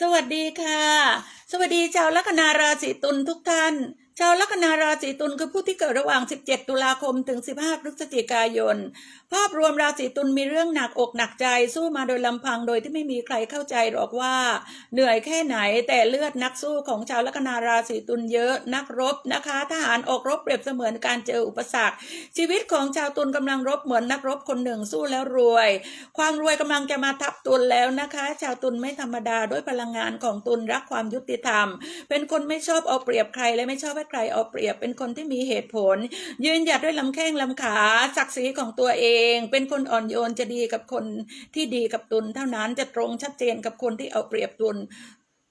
สวัสดีค่ะ สวัสดีชาวลัคนาราศีตุลทุกท่าน ชาวลัคนาราศีตุลคือผู้ที่เกิดระหว่าง 17 ตุลาคมถึง 15 พฤศจิกายน ภาพรวมราศีตุลมีเรื่องหนักอกหนักใจสู้มาโดยลำพังโดยที่ไม่มีใครเข้าใจหรอกว่า เหนื่อยแค่ไหนแต่เลือดนักสู้ของชาวลัคนาราศีตุลเยอะนักรบนะคะ ทหารออกรบเปรียบเสมือนการเจออุปสรรค ชีวิตของชาวตุลกำลังรบเหมือนนักรบคนหนึ่งสู้แล้วรวย ความรวยกำลังจะมาทับตุลแล้วนะคะ ชาวตุลไม่ธรรมดาด้วยพลังงานของตุลรักความยุติธรรม เป็นคนไม่ชอบเอาเปรียบใครและไม่ชอบให้ใครเอาเปรียบเป็นคนที่มีเหตุผล ยืนหยัดด้วยลำแข้งลำขาศักดิ์ศรีของตัวเอง เป็นคนอ่อนโยนจะดีกับคนที่ดีกับตนเท่านั้นจะตรงชัดเจนกับคนที่เอาเปรียบตน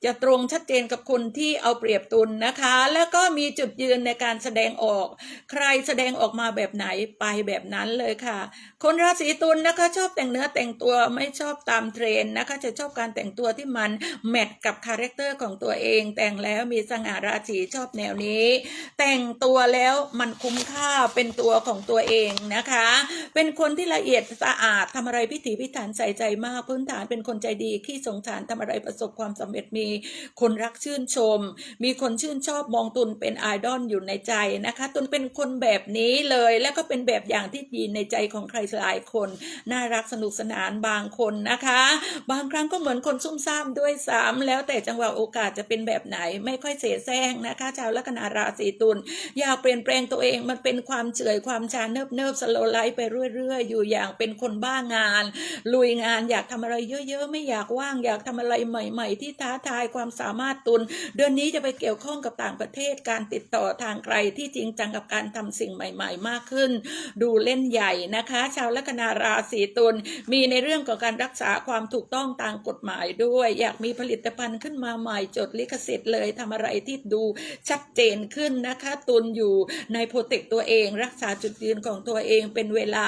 จะตรงชัดเจนกับคนที่เอาเปรียบตุนนะคะ แล้วก็มีจุดยืนในการแสดงออก ใครแสดงออกมาแบบไหนไปแบบนั้นเลยค่ะ คนราศีตุลนะคะ ชอบแต่งเนื้อแต่งตัวไม่ชอบตามเทรนนะคะ จะชอบการแต่งตัวที่มันแมทกับคาแรคเตอร์ของตัวเอง แต่งแล้วมีสง่าราศีชอบแนวนี้ แต่งตัวแล้วมันคุ้มค่าเป็นตัวของตัวเองนะคะ เป็นคนที่ละเอียดสะอาดทำอะไรพิถีพิถันใส่ใจมากพื้นฐานเป็นคนใจดีขี้สงสารทำอะไรประสบความสำเร็จมีคนรักชื่นชม มีคนชื่นชอบมองตุนเป็นไอดอลอยู่ในใจนะคะตุนเป็นคนแบบนี้เลยแล้วก็เป็นแบบอย่างที่ดีในใจของใครหลายคน น่ารักสนุกสนานบางคนนะคะ บางครั้งก็เหมือนคนซุ่มซ่ามด้วยซ้ำแล้วแต่จังหวะโอกาสจะเป็นแบบไหนไม่ค่อยเสแสร้งนะคะชาวลัคนาราศีตุลอยากเปลี่ยนแปลงตัวเองมันเป็นความเฉื่อยความชาเนิบเนิบสโลไลไปเรื่อยเรื่อยู่อย่างเป็นคนบ้างาน ลุยงานอยากทำอะไรเยอะๆ ไม่อยากว่างอยากทำอะไรใหม่ ๆ ที่ท้าทายความสามารถตุน เดือนนี้จะไปเกี่ยวข้องกับต่างประเทศการติดต่อทางไกลที่จริงจังกับการทำสิ่งใหม่ ๆ มากขึ้น ดูเล่นใหญ่นะคะ ชาวลัคนาราศีตุลมีในเรื่องของการรักษาความถูกต้องตามกฎหมายด้วย อยากมีผลิตภัณฑ์ขึ้นมาใหม่จดลิขสิทธิ์เลยทำอะไรที่ดูชัดเจนขึ้นนะคะ ตุนอยู่ในโปรเทคตัวเอง รักษาจุดยืนของตัวเองเป็นเวลา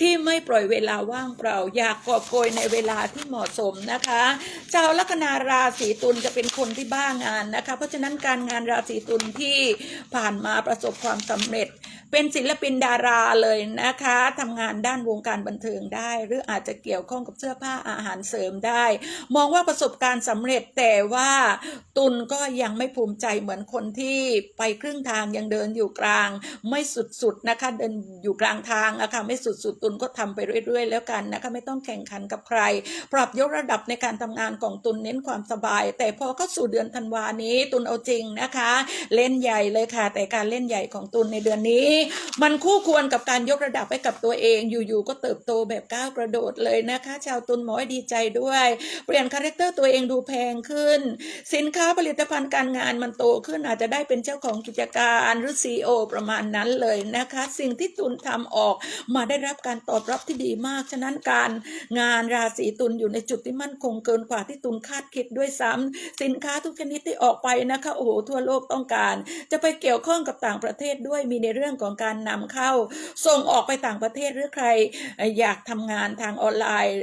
ที่ไม่ปล่อยเวลาว่างเปล่า อยากกอบโกยในเวลาที่เหมาะสมนะคะชาวลัคนาราศีตุลจะเป็นคนที่บ้างานนะคะ เพราะฉะนั้นการงานราศีตุลที่ผ่านมาประสบความสำเร็จ เป็นศิลปินดาราเลยนะคะทำงานด้านวงการบันเทิงได้ หรืออาจจะเกี่ยวข้องกับเสื้อผ้าอาหารเสริมได้ มองว่าประสบการณ์สำเร็จแต่ว่าตุลก็ยังไม่ภูมิใจเหมือนคนที่ไปครึ่งทางยังเดินอยู่กลาง ไม่สุดๆนะคะเดินอยู่กลางทางอะค่ะไม่สุดๆตุลก็ทำไปเรื่อย ๆ แล้วกันนะคะไม่ต้องแข่งขันกับใคร ปรับยกระดับในการทำงานของตุลเน้นความสบาย แต่พอเข้าสู่เดือนธันวานี้ตุลเอาจริงนะคะ เล่นใหญ่เลยค่ะ แต่การเล่นใหญ่ของตุลในเดือนนี้ มันคู่ควรกับการยกระดับให้กับตัวเอง อยู่ๆก็เติบโตแบบก้าวกระโดดเลยนะคะ ชาวตุลหมอให้ดีใจด้วย เปลี่ยนคาแรคเตอร์ตัวเองดูแพงขึ้น สินค้าผลิตภัณฑ์การงานมันโตขึ้นอาจจะได้เป็นเจ้าของกิจการหรือ CEO ประมาณนั้นเลยนะคะ สิ่งที่ตุลทำออกมาได้รับการตอบรับที่ดีมาก ฉะนั้นการงานราศีตุลอยู่ในจุดที่มั่นคงเกินกว่าที่ตุลคาดคิดด้วยซ้ำสินค้าทุกชนิดที่ออกไปนะคะโอ้โหทั่วโลกต้องการ จะไปเกี่ยวข้องกับต่างประเทศด้วยมีในเรื่องของการนำเข้า ส่งออกไปต่างประเทศหรือใครอยากทำงานทางออนไลน์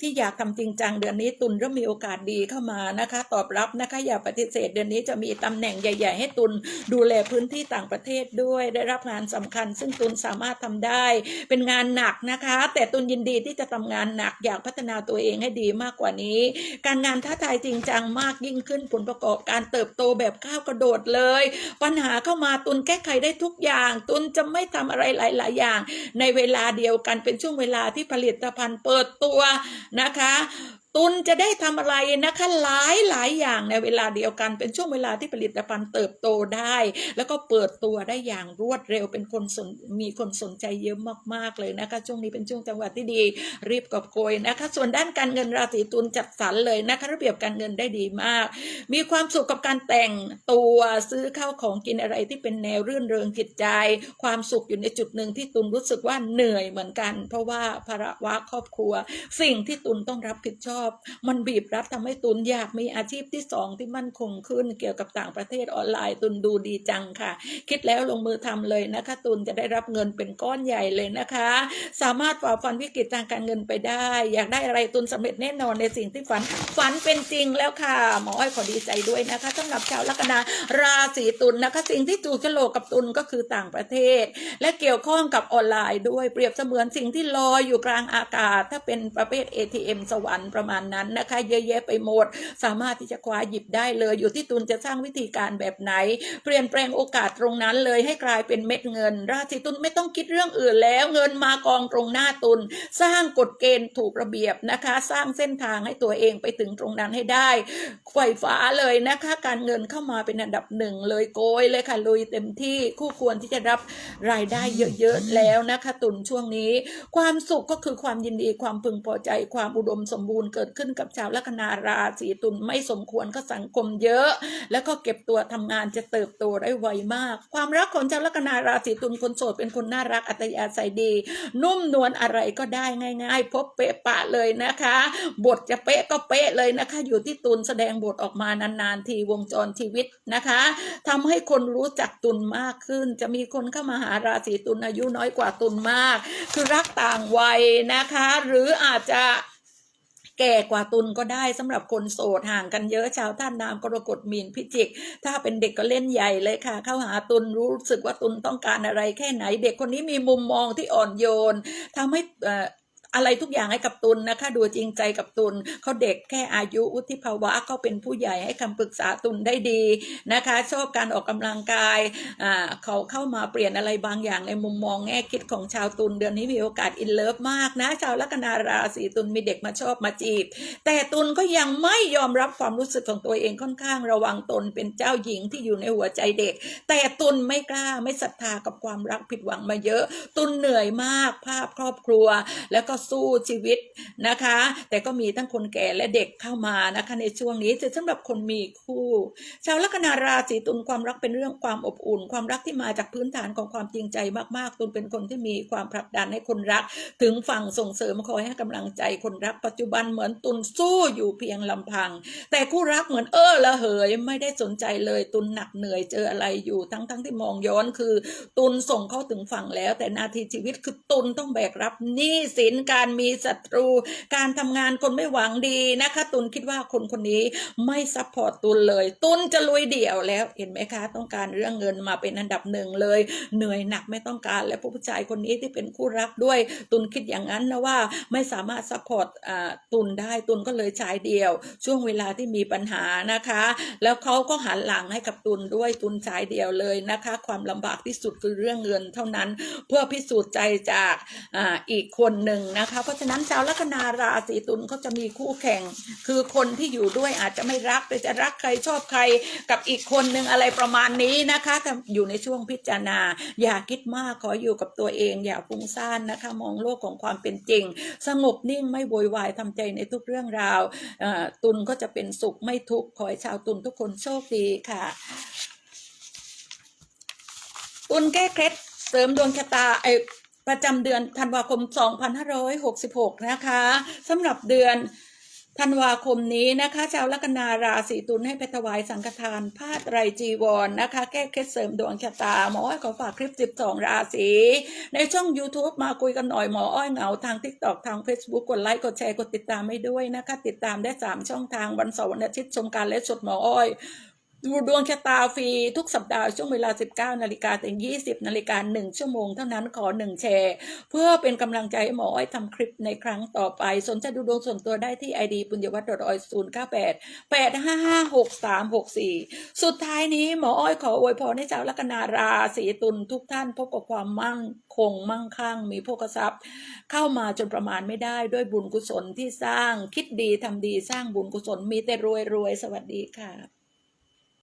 ที่อยากทำจริงจังเดือนนี้ตุนเริ่มมีโอกาสดีเข้ามานะคะ ตอบรับนะคะอย่าปฏิเสธเดือนนี้จะมีตำแหน่งใหญ่ ๆ ให้ตุนดูแลพื้นที่ต่างประเทศด้วยได้รับงานสำคัญ ซึ่งตุนสามารถทำได้ เป็นงานหนักนะคะ แต่ตุนยินดีที่จะทำงานหนักอยากพัฒนาตัวเองให้ดีมากกว่านี้ การงานท้าทายจริงจังมากยิ่งขึ้นผลประกอบการเติบโตแบบก้าวกระโดดเลย ปัญหาเข้ามาตุนแก้ไขได้ทุกอย่าง ตุนจะไม่ทำอะไรหลาย ๆ อย่าง ในเวลาเดียวกันเป็นช่วงเวลาที่ผลิตภัณฑ์เปิดตัวนะคะ ตุนจะได้ทำอะไรนะคะหลายหลายอย่างในเวลาเดียวกันเป็นช่วงเวลาที่ผลิตภัณฑ์เติบโตได้ แล้วก็เปิดตัวได้อย่างรวดเร็วเป็นคนสนมีคนสนใจเยอะมากๆเลยนะคะ ช่วงนี้เป็นช่วงจังหวะที่ดีรีบกอบโกยนะคะ ส่วนด้านการเงินราศีตุลจัดสรรเลยนะคะระเบียบการเงินได้ดีมาก มีความสุขกับการแต่งตัวซื้อข้าวของกินอะไรที่เป็นแนวรื่นเริงจิตใจ ความสุขอยู่ในจุดหนึ่งที่ตุนรู้สึกว่าเหนื่อยเหมือนกัน เพราะว่าภาระวะครอบครัว สิ่งที่ตุนต้องรับผิดชอบมันบีบรัดทำให้ตุนอยากมีอาชีพที่สองที่มั่นคงขึ้น เกี่ยวกับต่างประเทศออนไลน์ตุนดูดีจังค่ะ คิดแล้วลงมือทำเลยนะคะ ตุนจะได้รับเงินเป็นก้อนใหญ่เลยนะคะ สามารถฝ่าฟันวิกฤตทางการเงินไปได้ อยากได้อะไรตุนสำเร็จแน่นอนในสิ่งที่ฝันฝันเป็นจริงแล้วค่ะ หมออ้อยขอดีใจด้วยนะคะสำหรับชาวลัคนาราศีตุลนะคะ สิ่งที่ถูกโฉลกกับตุลก็คือต่างประเทศ และเกี่ยวข้องกับออนไลน์ด้วยเปรียบเสมือนสิ่งที่ลอยอยู่กลางอากาศ ถ้าเป็นประเภท ATM สวรรค์ประมาณมาณนั้นนะคะ เยอะแยะไปหมด สามารถที่จะคว้าหยิบได้เลยอยู่ที่ตุนจะสร้างวิธีการแบบไหน เปลี่ยนแปลงโอกาสตรงนั้นเลยให้กลายเป็นเม็ดเงิน ราศีตุลไม่ต้องคิดเรื่องอื่นแล้ว เงินมากองตรงหน้าตุลสร้างกฎเกณฑ์ถูกระเบียบนะคะ สร้างเส้นทางให้ตัวเองไปถึงตรงนั้นให้ได้ไข่ฟ้าเลยนะคะ การเงินเข้ามาเป็นอันดับหนึ่งเลยโกยเลยค่ะลุยเต็มที่คู่ควรที่จะรับรายได้เยอะๆแล้วนะคะตุลช่วงนี้ ความสุขก็คือความยินดีความพึงพอใจความอุดมสมบูรณ์เกิดขึ้นกับชาวลัคนาราศีตุลไม่สมควรก็สังคมเยอะ แล้วก็เก็บตัวทำงานจะเติบโตได้ไวมาก ความรักของชาวลัคนาราศีตุลคนโสดเป็นคนน่ารักอัตยาศัยดี นุ่มนวลอะไรก็ได้ง่าย ๆ พบเป๊ะปะเลยนะคะ บทจะเป๊ะก็เป๊ะเลยนะคะ อยู่ที่ตุลแสดงบทออกมานานๆทีวงจรชีวิตนะคะทำให้คนรู้จักตุลมากขึ้น จะมีคนเข้ามาหาราศีตุลอายุน้อยกว่าตุลมาก คือรักต่างวัยนะคะ หรืออาจจะ แก่กว่าตุลก็ได้สำหรับคนโสดห่างกันเยอะชาวท่านนามกรกฎมีนพิจิก ถ้าเป็นเด็กก็เล่นใหญ่เลยค่ะ เข้าหาตุลรู้สึกว่าตุลต้องการอะไรแค่ไหน เด็กคนนี้มีมุมมองที่อ่อนโยนทำให้ อะไรทุกอย่างให้กับตุลนะคะ ดูจริงใจกับตุลเขาเด็กแค่อายุวุฒิภาวะเขาเป็นผู้ใหญ่ให้คำปรึกษาตุลได้ดีนะคะ ชอบการออกกำลังกายอ่าเขาเข้ามาเปลี่ยนอะไรบางอย่างในมุมมองแง่คิดของชาวตุลเดือนนี้มีโอกาสอินเลิฟมากนะ ชาวลัคนาราศีตุลมีเด็กมาชอบมาจีบ แต่ตุลก็ยังไม่ยอมรับความรู้สึกของตัวเองค่อนข้างระวังตนเป็นเจ้าหญิงที่อยู่ในหัวใจเด็ก แต่ตุลไม่กล้าไม่ศรัทธากับความรักผิดหวังมาเยอะ ตุลเหนื่อยมากภาพครอบครัว แล้วก็สู้ชีวิตนะคะ แต่ก็มีทั้งคนแก่และเด็กเข้ามานะคะในช่วงนี้แต่สำหรับคนมีคู่ ชาวลัคนาราศีตุลความรักเป็นเรื่องความอบอุ่น ความรักที่มาจากพื้นฐานของความจริงใจมากๆตุลเป็นคนที่มีความผลักดันให้คนรัก ถึงฝั่งส่งเสริมคอยให้กำลังใจคนรักปัจจุบันเหมือนตุลสู้อยู่เพียงลำพัง แต่คู่รักเหมือนเออละเหยไม่ได้สนใจเลยตุลหนักเหนื่อยเจออะไรอยู่ทั้งทั้งที่มองย้อนคือ ตุลส่งเข้าถึงฝั่งแล้ว แต่นาทีชีวิตคือตุลต้องแบกรับหนี้สินการมีศัตรู การทำงานคนไม่หวังดีนะคะ ตุลคิดว่าคนคนนี้ไม่ซัพพอร์ตตุลเลย ตุลจะลุยเดี่ยวแล้วเห็นไหมคะ ต้องการเรื่องเงินมาเป็นอันดับหนึ่งเลย เหนื่อยหนักไม่ต้องการและผู้ชายคนนี้ที่เป็นคู่รักด้วย ตุลคิดอย่างนั้นนะว่าไม่สามารถซัพพอร์ตอ่าตุลได้ตุลก็เลยชายเดียว ช่วงเวลาที่มีปัญหานะคะ แล้วเขาก็หันหลังให้กับตุลด้วยตุลชายเดียวเลยนะคะ ความลำบากที่สุดคือเรื่องเงินเท่านั้นเพื่อพิสูจน์ใจจากอ่าอีกคนหนึ่งนะคะ เพราะฉะนั้นชาวลัคนาราศีตุลเขาจะมีคู่แข่ง คือคนที่อยู่ด้วยอาจจะไม่รักแต่จะรักใครชอบใครกับอีกคนหนึ่งอะไรประมาณนี้นะคะแต่อยู่ในช่วงพิจารณา อย่าคิดมากขออยู่กับตัวเอง อย่าฟุ้งซ่านนะคะ มองโลกของความเป็นจริง สงบนิ่งไม่โวยวายทำใจในทุกเรื่องราวตุลก็จะเป็นสุขไม่ทุกข์ขอให้ชาวตุลทุกคนโชคดีค่ะ ตุลแก้เคล็ดเสริมดวงชะตาไอ ประจำเดือนธันวาคม 2566 นะคะสำหรับเดือนธันวาคมนี้นะคะชาวลัคนาราศีตุลให้ไปถวายสังฆทานผ้าไตรจีวรนนะคะ แก้เคล็ดเสริมดวงชะตา หมออ้อยขอฝากคลิป 12 ราศีในช่อง YouTube มาคุยกันหน่อยหมออ้อยเหงาทาง TikTok ทาง Facebook กดไลค์ กดแชร์ กดติดตามให้ด้วยนะคะ ติดตามได้ 3 ช่องทางวันเสาร์วันอาทิตย์ชมการและสดหมออ้อย ดูดวงชะตาฟรีทุกสัปดาห์ช่วงเวลา 19 นาฬิกาถึง 20 นาฬิกา 1 ชั่วโมงเท่านั้นขอ 1 แชร์ เพื่อเป็นกำลังใจให้หมออ้อยทำคลิปในครั้งต่อไป สนใจดูดวงส่วนตัวได้ที่ ID ปุญญวัฒน์ออย0 9 8 8 5 5 6 3 6 4สุดท้ายนี้หมออ้อยขออวยพรให้ชาวลัคนาราศีตุลทุกท่านพบกับความมั่งคงมั่งคั่ง มีโภคทรัพย์ เข้ามาจนประมาณไม่ได้ด้วยบุญกุศลที่สร้างคิดดีทำดีสร้างบุญกุศลมีแต่รวยรวยสวัสดีค่ะ